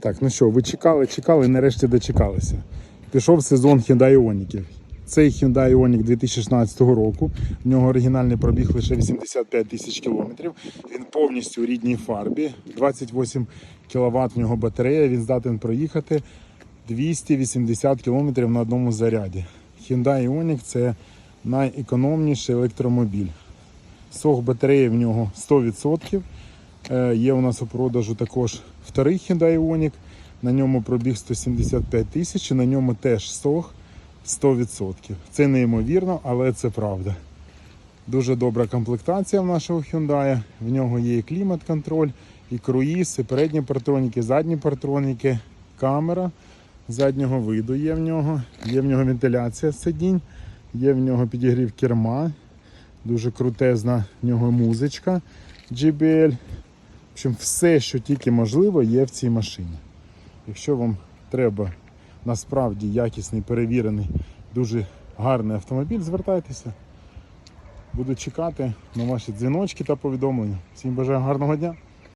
Так, ну що, ви чекали, чекали, нарешті дочекалися. Пішов сезон Hyundai Ioniq. Цей Hyundai Ioniq 2016 року. В нього оригінальний пробіг лише 85 тисяч кілометрів. Він повністю у рідній фарбі. 28 кВт в нього батарея. Він здатен проїхати 280 км на одному заряді. Hyundai Ioniq це найекономніший електромобіль. Сох батареї в нього 100%. Е, Є у нас у продажу також вторий Hyundai Ioniq. На ньому пробіг 175 тисяч, і на ньому теж сох 100%. Це неймовірно, але це правда. Дуже добра комплектація в нашого Hyundai. В нього є і клімат-контроль, і круїз, і передні партроніки, задні партроніки, камера заднього виду є в нього. Є в нього вентиляція сидінь, є в нього підігрів керма, дуже крутезна в нього музичка JBL. Общем, все, що тільки можливо, є в цій машині. Якщо вам треба насправді якісний, перевірений, дуже гарний автомобіль, звертайтеся. Буду чекати на ваші дзвіночки та повідомлення. Всім бажаю гарного дня!